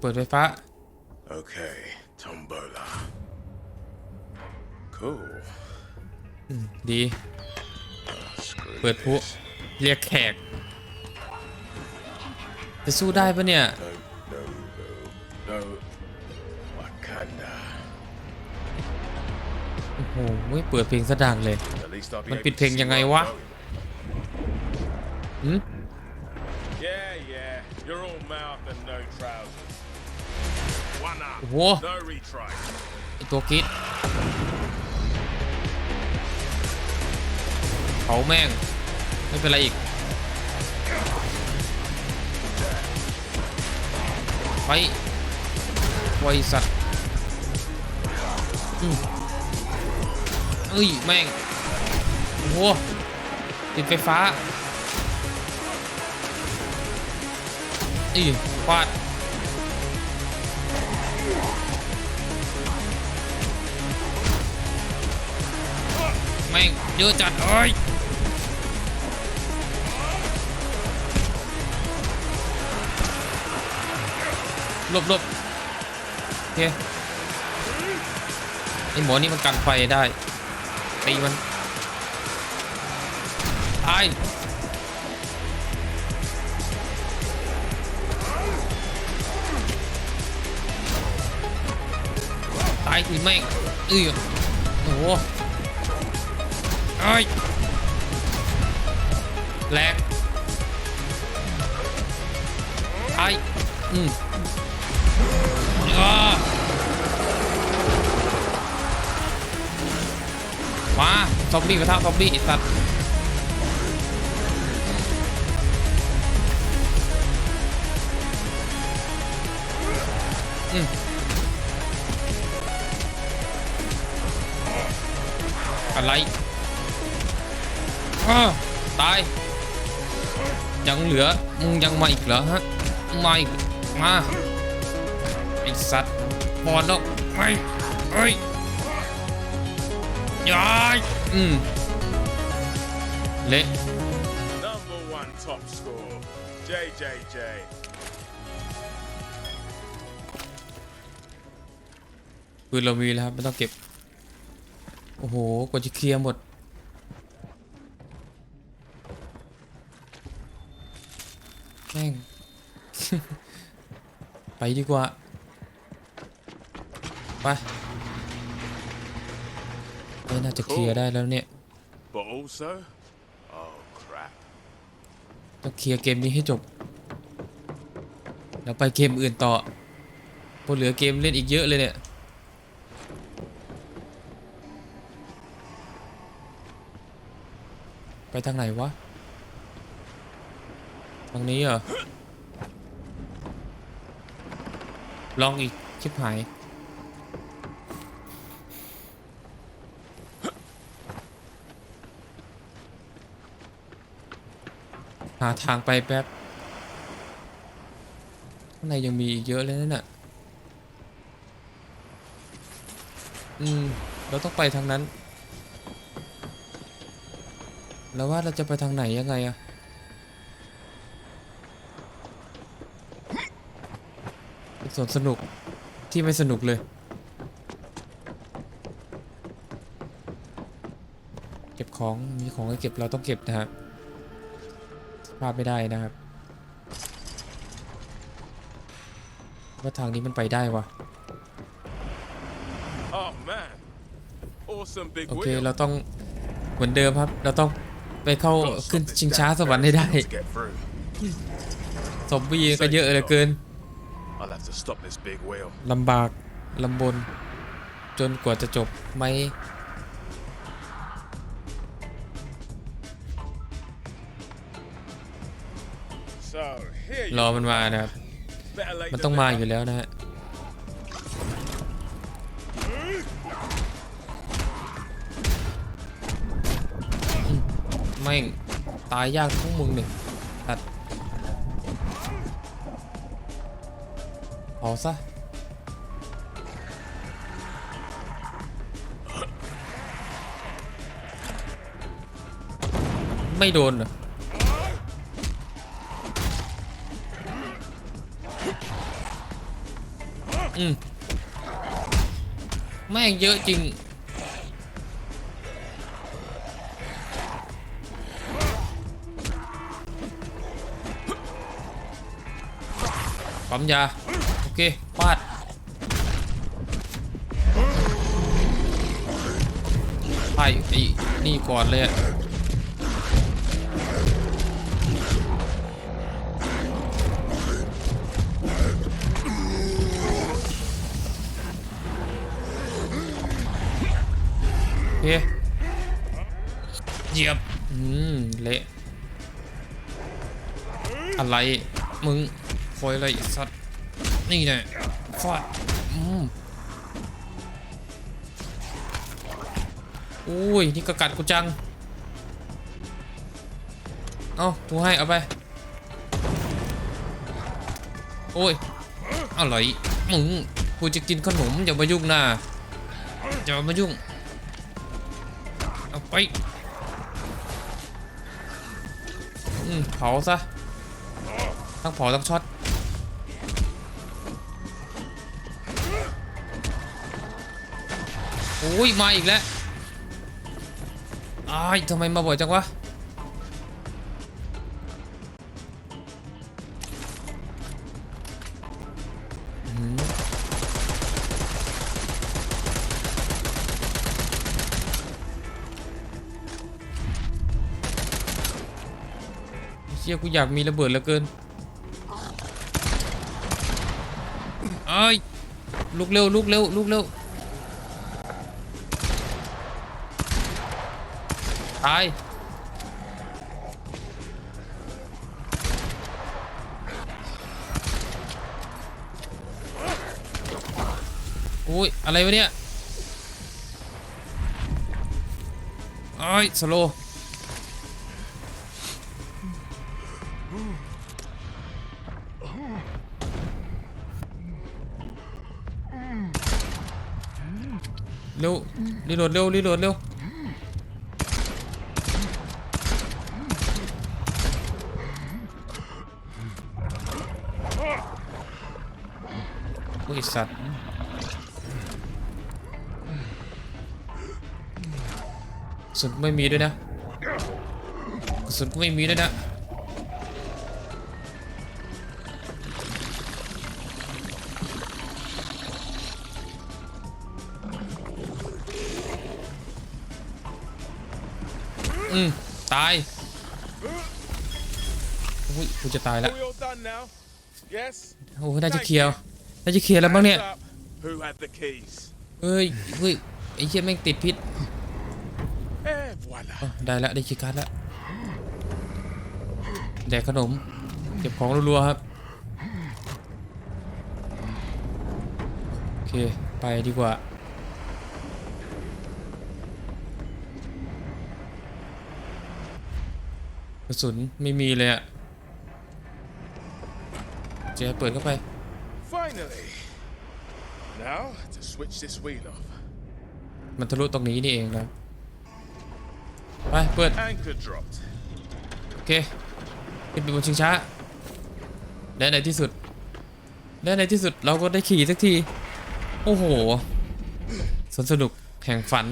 เปิดไฟฟ้า Okay, Tombola. Cool. ดี Screw เปิดพลุ this. เรียกแขก จะสู้ได้ปะเนี่ย No, no, no, no. Wakanda. โอ้โหไม่เปิดเพลงสะดังเลย At least I'll be Man able ปิด to เพลง see ยังไง where I'm วะ going. หืม Yeah, yeah. You're all mouth and no trousers. โอ้โหไอตัวกรีดเผาแม่ง ไม่เป็นไรอีก ไปไวสัตว์เอ้ย แม่ง โอ้โหติดไฟฟ้าอีฟาด แม่งเยอะจัดเอ้ยหลบหลบโอเคไอหมอนี่มันกันไฟได้ตีมันตายตายสิแม่งเอ้ยโอ้โห เอ้ยแรงไอ้อืมอ่ามาซอมบี้กระทะซอมบี้สัตว์อืมอะไร อ้าวตาย ยังเหลือมึงยังมาอีกเหรอฮะมาอีกมาไอสัตว์บอดแล้วไม่เฮ้ยยายอืมเละ Number one top score. JJJ. ปืนเรามีแล้วครับไม่ต้องเก็บ โอ้โหกว่าจะเคลียร์หมด แม่ง ไปดีกว่า ไปไม่น่าจะเคลียร์ได้แล้วเนี่ย But also, oh crap. ต้องเคลียร์เกมนี้ให้จบ แล้วไปเกมอื่นต่อเพราะเหลือเกมเล่นอีกเยอะเลยเนี่ยไปทางไหนวะ ทางนี้เหรอ ลองอีก ชิบหาย หาทางไปแป๊บ ข้างในยังมีอีกเยอะเลยนั่นน่ะ อืม เราต้องไปทางนั้น แล้วว่าเราจะไปทางไหนยังไงอะเป็น สวนสนุกที่ไม่สนุกเลยเก็บของมีของให้เก็บเราต้องเก็บนะครับพลาดไม่ได้นะครับว่าทางนี้มันไปได้วะ Oh man. Awesome big โอเค wheel. เราต้องเหมือนเดิมครับ เราต้องไปเข้า Gotta stop ขึ้น this ชิงช้า damn สวรรค์ให้ได้ ferry to get through. ซอมบี้ก็เยอะเหลือเกิน I'll have to stop this big wheel. ลำบากลำบน จนกว่าจะจบไหม So here ร you อมันมานะครับ better late มัน than ต้องมา never. อยู่แล้วนะฮะอืมแม่งตายยากทั้งมึงเนี่ย เอาซะไม่โดนเหรออืมแม่งเยอะจริง ปั๊มยา เคฟาดไอ้ไอ้นี่ก่อนเลยอะโอเคเหยียบ อืม เละ อะไร มึงคอยอะไรสัตว์ นี่แน่ฟาดอืมอุ้ย นี่ก็กัดกูจัง เอากูให้ เอาไป โอ้ยอะไรมึงกูจะกินขนม อย่ามายุ่งนะอย่ามายุ่ง เอาไปอืมเผาซะ ทั้งเผาทั้งช็อต โอ้ยมาอีกแล้วอ้ายทำไมมาบ่อยจังวะเชี่ยกูอยากมีระเบิดเหลือเกินเอ้ยลุกเร็วลุกเร็วลุกเร็ว ตาย อุ้ย อะไรวะเนี่ยไอ้ยสโลเร็วรีโหลดเร็วรีโหลดเร็ว สัตว์กระสุนไม่มีด้วยนะกระสุนก็ไม่มีด้วยนะอืมตายอุ้ยกูจะตายแล้ว Are we all done now? Yes? โอ้น่าจะเคลียร์ น่าจะเคลียร์แล้วมั้งเนี่ย Hands up. Who had the keys? เอ้ยเฮ้ยไอ้เหี้ยแม่งติดพิษ Eh, voila. อ๋อได้แล้วได้คีย์การ์ดแล้วแดกขนม เก็บของรัวๆครับ โอเค ไปดีกว่า กระสุนไม่มีเลยอะเจ๊เปิดเข้าไป Finally. Now to switch this wheel off. มันทะลุตรงนี้นี่เองนะไปเปิด Anchor dropped. โอเคขึ้นไปบนชิงช้า และในที่สุด และในที่สุดเราก็ได้ขี่สักที โอ้โหสวนสนุกแห่งฝัน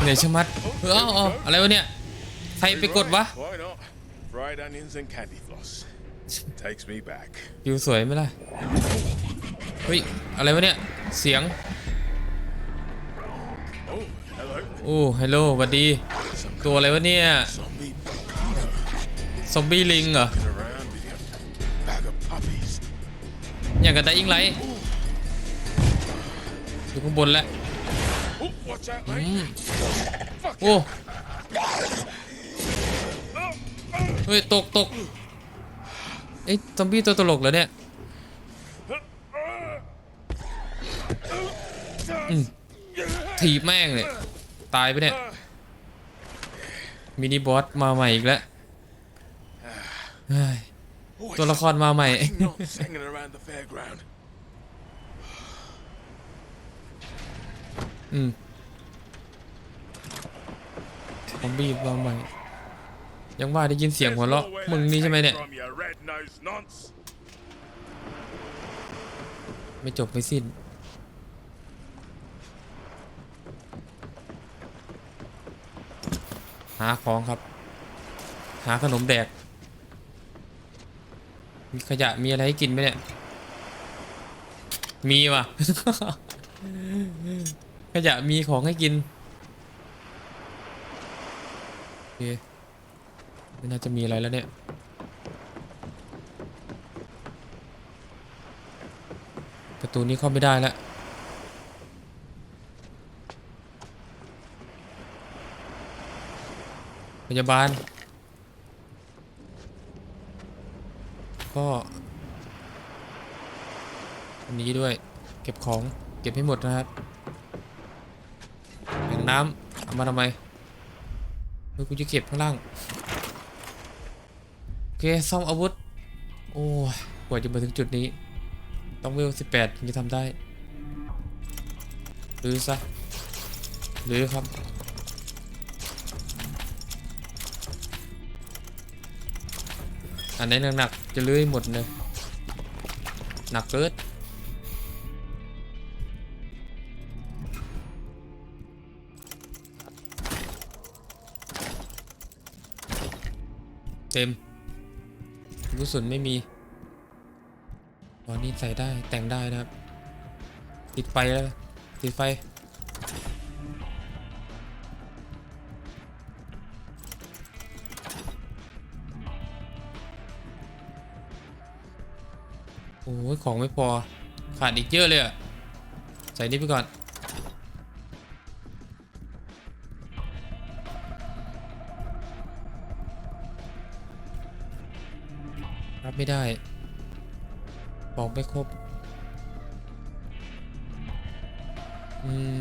เหนื่อยชะมัดเออเอาอะไรวะเนี่ย ใครไปกดวะ Why not? Fried onions and candy floss. Takes me back. วิวสวยไหมล่ะ เฮ้ย อะไรวะเนี่ย เสียง Oh, hello. โอ้ฮัลโหลสวัสดี ตัวอะไรวะเนี่ย Zombie ซอมบี้ลิงเหรอ around with your bag of puppies. อย่างกับไดอิงไลท์อยู่ข้างบนแล้ว Oh, watch out, อื mate. ม Fuck โอ้ เฮ้ย ตกตก เอ้ซอมบี้ตัวตลกเหรอเนี่ยถีบแม่งเลยตายไปเนี่ย มินิบอสมาใหม่อีกแล้วตัวละครมาใหม่ อืมซอมบี้มาใหม่ ยังว่าได้ยินเสียงหัวเราะมึงนี่ใช่ไหมเนี่ย ไม่จบไม่สิ้น หาของครับ หาขนมแดก มีขยะมีอะไรให้กินไหมเนี่ย มีว่ะ ขยะมีของให้กินโอเค น่าจะมีอะไรแล้วเนี่ย ประตูนี้เข้าไม่ได้แล้วพยาบาล ก็อันนี้ด้วย เก็บของ เก็บให้หมดนะครับแบ่งน้ำเอามาทำไมเฮ้ยกูจะเก็บข้างล่าง เคซ่อมอาวุธ โอ้ยกว่าจะมาถึงจุดนี้ ต้องเวล18ถึงจะทำได้หรือซะหรือครับอันไหนหนักๆจะเลื้อยหมดเลยหนักเกิดเต็ม กระสุนไม่มีตอนนี้ใส่ได้แต่งได้นะครับ ติดไฟแล้ว ติดไฟ โอ้ยของไม่พอ ขาดอีกเยอะเลยอะใส่นี่ไปก่อน รับไม่ได้บอกไม่ครบ อืม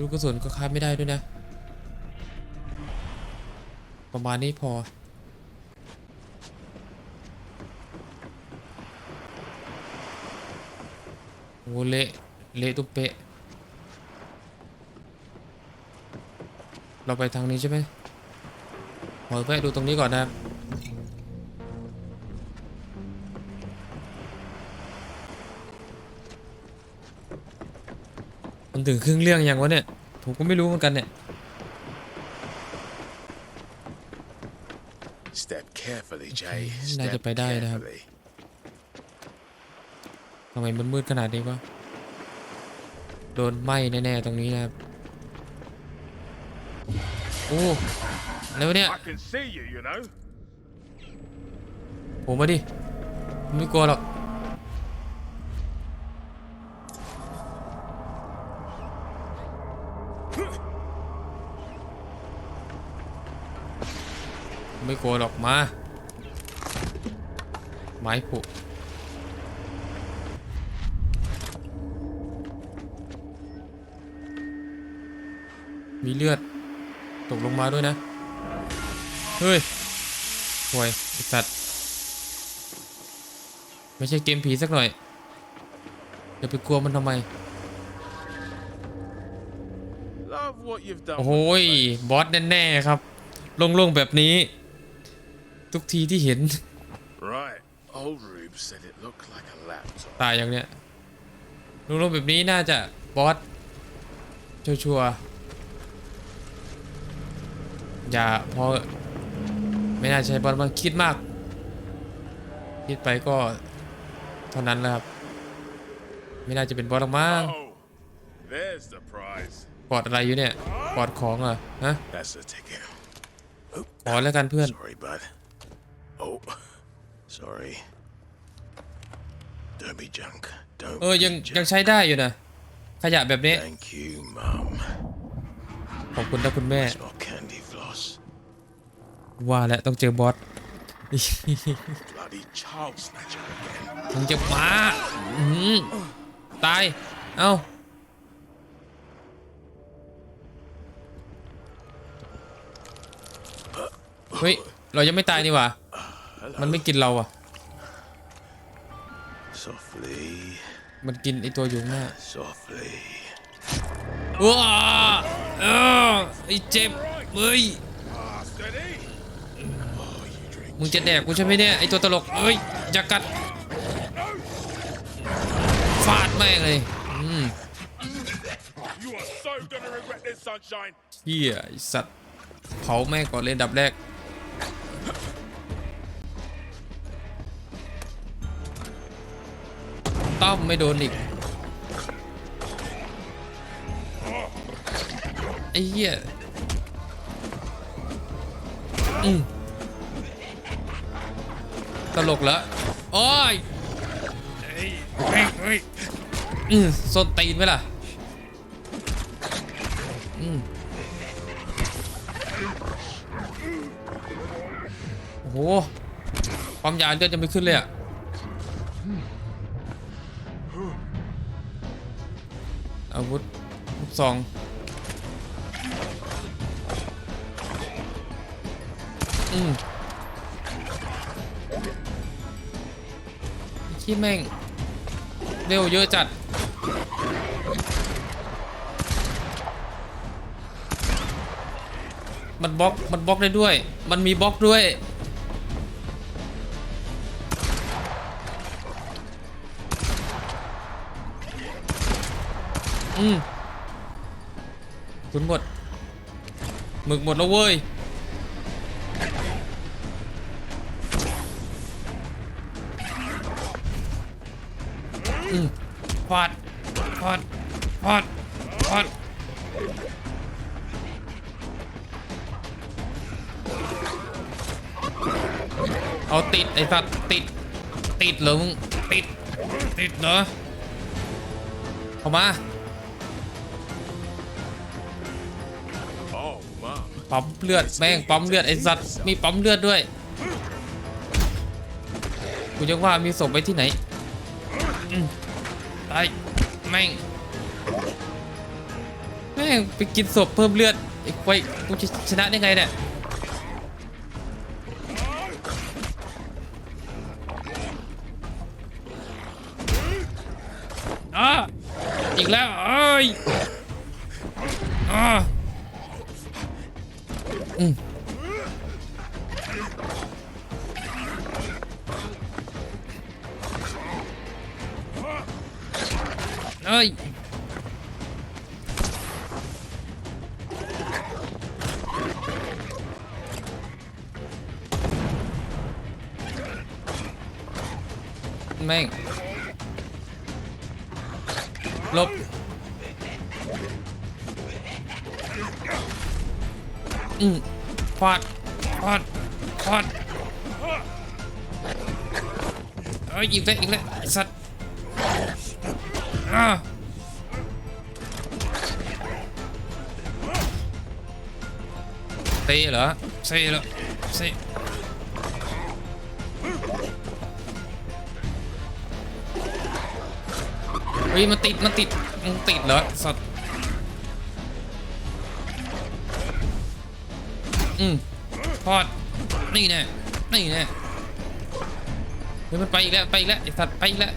ลูกกระสุนก็คาบไม่ได้ด้วยนะ ประมาณนี้พอ โอ้เละ เละตุ๊บเป๊ะเราไปทางนี้ใช่ไหมขอแวะดูตรงนี้ก่อนนะครับ ถึงครึ่งเรื่องยังวะเนี่ย ผมก็ไม่รู้เหมือนกันเนี่ย Step carefully, Jay. น่าจะ Step ไปได้นะครับ carefully. ทำไมมันมืดขนาดนี้วะ โดนไหม้แน่ๆตรงนี้นะครับ โอ้อะไรวะเนี่ย I can see you, you know. ผมมาดิผมไม่กลัวหรอก ไม่กลัวหรอกมา ไม้ผุมีเลือด ตกลงมาด้วยนะ เฮ้ยห่วยไอสัตว์ ไม่ใช่เกมผีสักหน่อยอย่าไปกลัวมันทำไม Love what you've done. โอ้โห with ย the place. บอสแน่ ๆ ครับ โล่ง ๆ แบบนี้ ทุกทีที่เห็น Right. Old Rube said it looked like a laptop. ตายอย่างเนี้ยโล่งๆแบบนี้น่าจะบอสชัวร์ๆอย่าพอไม่น่าใช่บอสมันคิดมาก คิดไปก็เท่านั้นแหละครับ ไม่น่าจะเป็นบอสหรอกมั้ง Oh, there's the prize. ปอดอะไรอยู่เนี่ยปอดของเหรอฮะ That's the ticket. ขอแล้วกันเพื่อน Sorry, bud. Oh, sorry. Don't be junk. Don't เออยัง be ยัง junk. ใช้ได้อยู่นะ ขยะแบบนี้ Thank you, Mum. ขอบคุณนะคุณแม่ Smell candy floss. ว่าแล้วต้องเจอบอส Bloody child snatcher again. มึงจะมาอื้อหือตาย เอ้า เฮ้ย เรายังไม่ตายนี่หว่า มันไม่กินเราอะ Softly, มันกินไอตัวอยู่ข้างหน้า softly. ว้าเออไอเจ็บเฮ้ย Ah, steady. มึงจะแดกกูใช่ไหมเนี่ยไอตัวตลกเอ้ยอย่ากัดฟาดแม่งเลยอืม You are so gonna regret this, sunshine. เฮียไอ้สัตว์เผาแม่งก่อนเลยอันดับแรก ต้อมไม่โดนอีกไอ้เหี้ยอืมตลกแล้วโอ้ยเฮ้ยเฮ้ยเฮ้ยอืมส้นตีนไหมล่ะอืมโอ้โหความยาวเลือดยังไม่ขึ้นเลยอะ ซอง อืมขี้แม่ง เร็วเยอะจัด มันบล็อก มันบล็อกได้ด้วย มันมีบล็อกด้วยอืม คุณหมดหมึกหมดแล้วเว้ยอืมฟาดฟาดฟาดฟาดเอาติดไอ้สัตว์ติด ติดเหรอมึงติด ติดเหรอเข้ามา ปั๊มเลือดแม่งปั๊มเลือดไอ้สัตว์มีปั๊มเลือดด้วยกูยังว่ามีศพไว้ที่ไหนตายแม่งแม่งไปกินศพเพิ่มเลือดไอ้ควายกูจะชนะได้ไงเนี่ยอะอีกแล้วเอ้ยอะ อ้ยแม่งลบอืมฟาดฟาดฟาดเอ้ยอีกแล้วอีกแล้วสั เตะเหรอเซเหรอเซเฮ้ยมันติดมันติดมันติดเหรอสัตว์อืมพอดนี่แน่นี่แน่เฮ้ยมันไปอีกแล้วไปอีกแล้วไอสัตว์ไปอีกแล้ว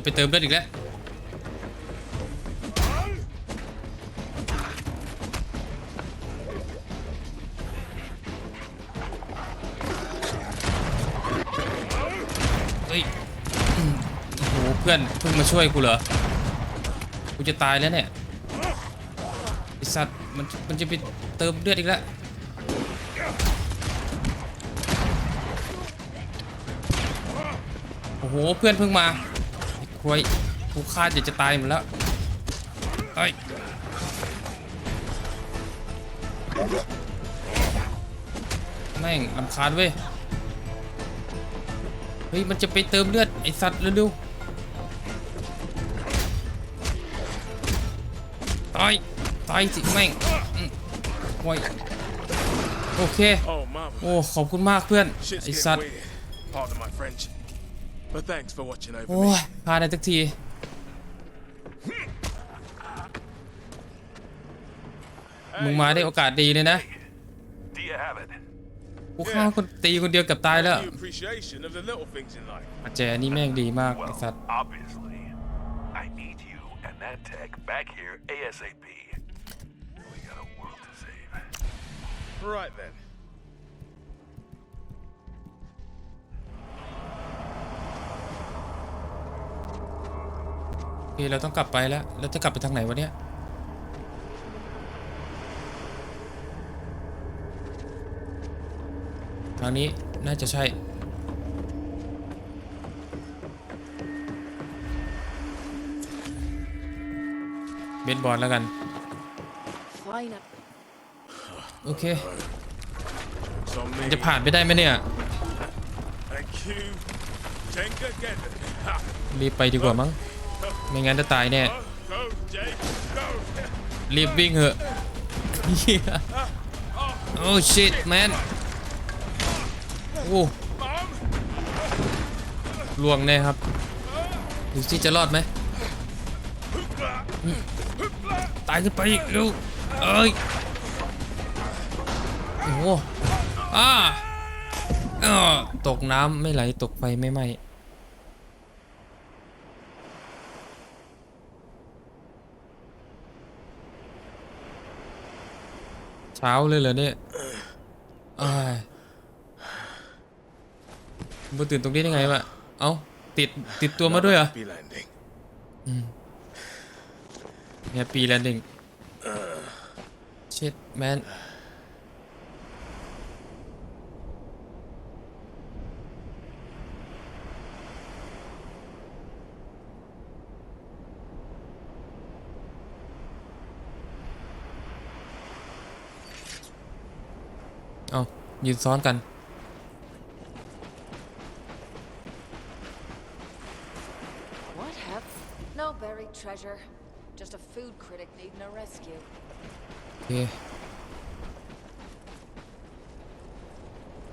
จะไปเติมเลือดอีกแล้วเฮ้ยโอ้โหเพื่อนเพิ่งมาช่วยกูเหรอ กูจะตายแล้วเนี่ยไอสัตว์มันมันจะไปเติมเลือดอีกแล้วโอ้โห เพื่อนเพิ่งมา ควยกูคาดอยากจะตายหมดแล้วเอ้ยแม่งลำคาญเว้ย เฮ้ย มันจะไปเติมเลือด ไอสัตว์เร็วๆตาย ตายสิแม่งอืมโอ้ยโอเค Oh, mama. โอ้ ขอบคุณมากเพื่อน Shit's ไอสัต getting ว์ But thanks for watching over โอ้ me. ยพลาดได้สักที มึงมาได้โอกาสดีเลยนะ Do you have it? กูฆ่าคนตีคนเดียวเกับตายแล้ว The appreciation of the little things in life. ปัจจัยอันนี้แม่งดีมากไอ้ Well, สัตว์ obviously. I need you and that tech back here ASAP. We got a world to save. Right then. คเราต้องกลับไปแล้วเราจะกลับไปทางไหนวะเนี่ยทางนี้น่าจะใช่เบสบอลแล้วกัน Fine. โอเค It's on me. จะผ่านไปได้ไหมเนี่ย Thank you. Think again. Ha. รีบไปดีกว่ามั้ง ไม่งั้นจะตายแน่ รีบวิ่งเหอะโอ้ shit man โอ้ล่วงแน่ครับดูสิจะรอดไหมตายขึ้นไปเร็วเอ้ยโอ้อ่าตกน้ำไม่ไหลตกไฟไม่ไหม้ เช้าเลยเหรอเนี่ยอ้ายมาตื่นตรงนี้ได้ไงวะ เอ้า ติด ติดตัวมาด้วยเหรอ Happy landing. แฮปปี้แลนดิ้งเช็ดแมน เอายืนซ้อนกัน What hap? No buried treasure. Just a food critic needing a rescue. โอเค